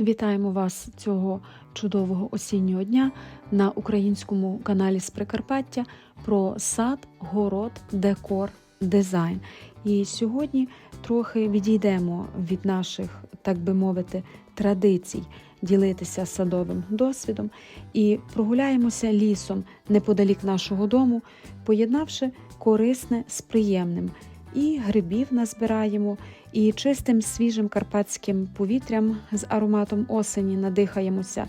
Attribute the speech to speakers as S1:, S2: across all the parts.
S1: Вітаємо вас цього чудового осіннього дня на українському каналі з Прикарпаття про сад, город, декор, дизайн. І сьогодні трохи відійдемо від наших, так би мовити, традицій ділитися садовим досвідом і прогуляємося лісом неподалік нашого дому, поєднавши корисне з приємним. І грибів назбираємо, і чистим свіжим карпатським повітрям з ароматом осені надихаємося,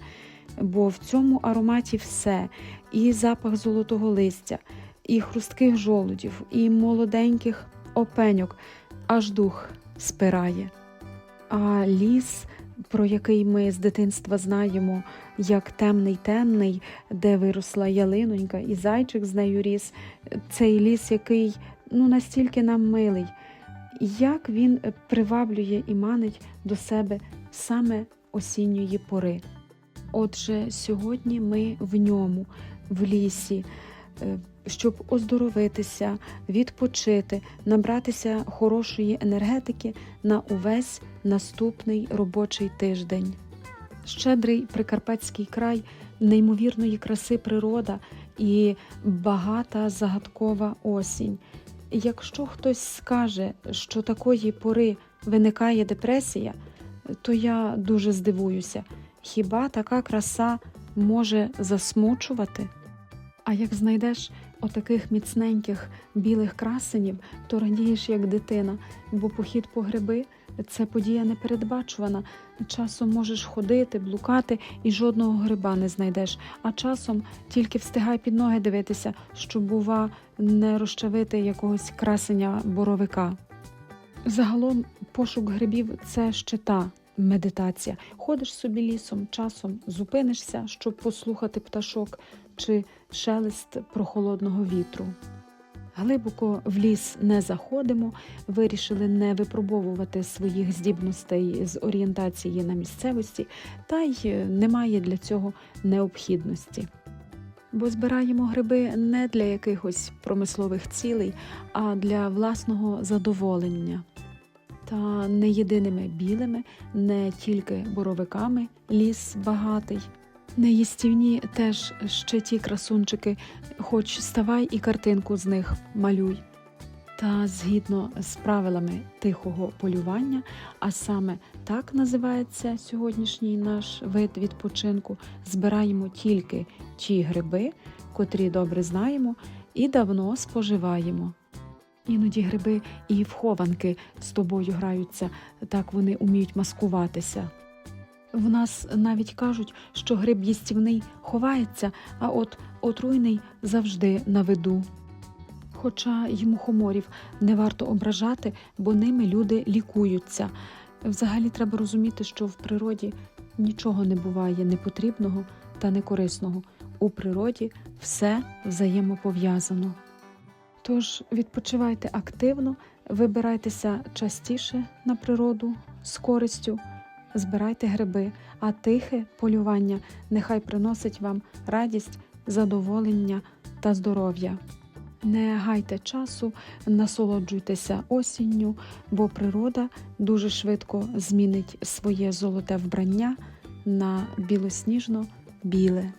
S1: бо в цьому ароматі все: і запах золотого листя, і хрустких жолудів, і молоденьких опеньок, аж дух спирає. А ліс, про який ми з дитинства знаємо, як темний темний, де виросла ялинонька, і зайчик з нею ріс, цей ліс, який ну настільки нам милий, як він приваблює і манить до себе саме осінньої пори. Отже, сьогодні ми в ньому, в лісі, е, щоб оздоровитися, відпочити, набратися хорошої енергетики на увесь наступний робочий тиждень. Щедрий прикарпатський край, неймовірної краси природа і багата загадкова осінь. Якщо хтось скаже, що такої пори виникає депресія, то я дуже здивуюся. Хіба така краса може засмучувати? А як знайдеш отаких міцненьких білих красенів, то радієш як дитина, бо похід по гриби це подія непередбачувана. Часом можеш ходити, блукати і жодного гриба не знайдеш, а часом тільки встигай під ноги дивитися, щоб, бува, не розчавити якогось красення боровика. Загалом пошук грибів це ще та медитація. Ходиш собі лісом, часом зупинишся, щоб послухати пташок чи шелест прохолодного вітру. Глибоко в ліс не заходимо, вирішили не випробовувати своїх здібностей з орієнтації на місцевості, та й немає для цього необхідності. Бо збираємо гриби не для якихось промислових цілей, а для власного задоволення. Та не єдиними білими, не тільки боровиками ліс багатий. Неїстівні теж ще ті красунчики, хоч ставай і картинку з них малюй. Та згідно з правилами тихого полювання, а саме так називається сьогоднішній наш вид відпочинку, збираємо тільки ті гриби, котрі добре знаємо і давно споживаємо. Іноді гриби і в хованки з тобою граються, так вони уміють маскуватися. В нас навіть кажуть, що гриб їстівний ховається, а от отруйний завжди на виду. Хоча й мухоморів не варто ображати, бо ними люди лікуються. Взагалі треба розуміти, що в природі нічого не буває непотрібного та некорисного. У природі все взаємопов'язано. Тож відпочивайте активно, вибирайтеся частіше на природу з користю, збирайте гриби, а тихе полювання нехай приносить вам радість, задоволення та здоров'я. Не гайте часу, насолоджуйтеся осінню, бо природа дуже швидко змінить своє золоте вбрання на білосніжно-біле.